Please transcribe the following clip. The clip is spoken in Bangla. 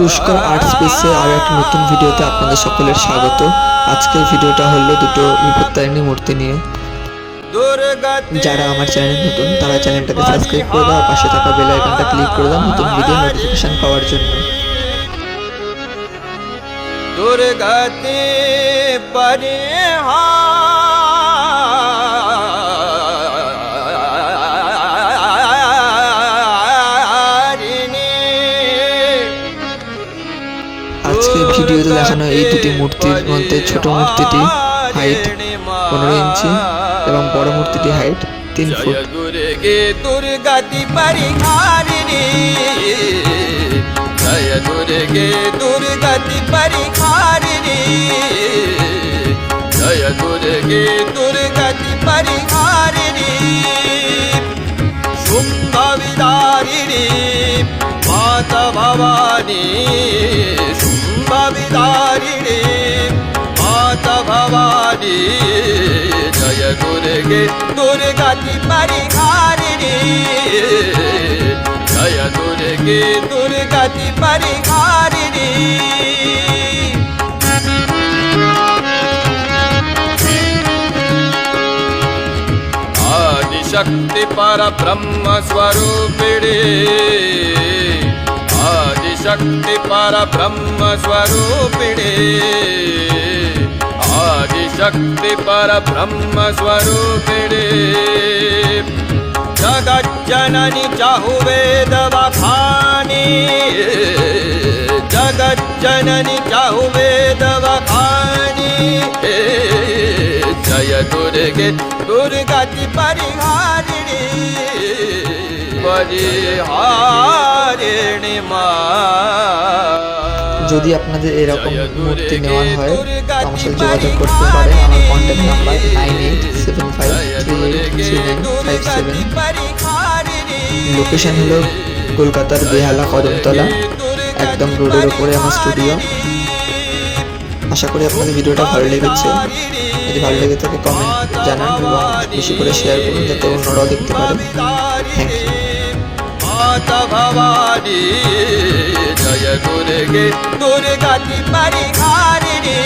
পুষ্কর আর্ট স্পেসে আরও একটা নতুন ভিডিওতে আপনাদের সকলের স্বাগত। আজকের ভিডিওটা হলো দুটো বিপত্তারিণী মূর্তি নিয়ে। যারা আমার চ্যানেল নতুন, তারা চ্যানেলটাকে সাবস্ক্রাইব করে দাও পাশে থাকা বেল আইকনটা ক্লিক করে দাও নতুন ভিডিও নোটিফিকেশন পাওয়ার জন্য। দুর্গতি পরিহারিণী ভিডিওতে দেখানো এই দুটি মূর্তির মধ্যে ছোট মূর্তিটি হাইট পনেরো ইঞ্চি এবং বড় মূর্তিটি হাইট তিন ফুট। দুর্গতি শুম্ভবিদারিণী মাতা ভবানী। भविदारिणी माता भवानी जय दुर्गे दुर्गति परिहारिणी जय दुर्गे दुर्गति परिहारिणी आदिशक्ति परब्रह्मस्वरूपिणी आदिशक्तिपरब्रह्मस्वरूपिणे आदिशक्तिपरब्रह्मस्वरूपिणे जगज्जननि चाहुवेदवखानि जगज्जननि चाहुवेदवखानि जय दुर्गे दुर्गति परिहारिणी। परिहार যদি আপনাদের এরকম মূর্তি নেওয়ার হয় আমার সাথে যোগাযোগ করতে পারেন আমার contact number nine eight seven five three eight three nine five seven location হলো কলকাতার বেহালা কদমতলা একদম রোডের ওপরে আমার স্টুডিও আশা করি আপনাদের ভিডিওটা ভালো লেগেছে। যদি ভালো লেগে থাকে কমেন্ট জানান এবং বেশি করে শেয়ার করুন যাতে অন্যরাও দেখতে পারে। থ্যাংক ইউ দুর্গে দুর্গতি পরিহারিণী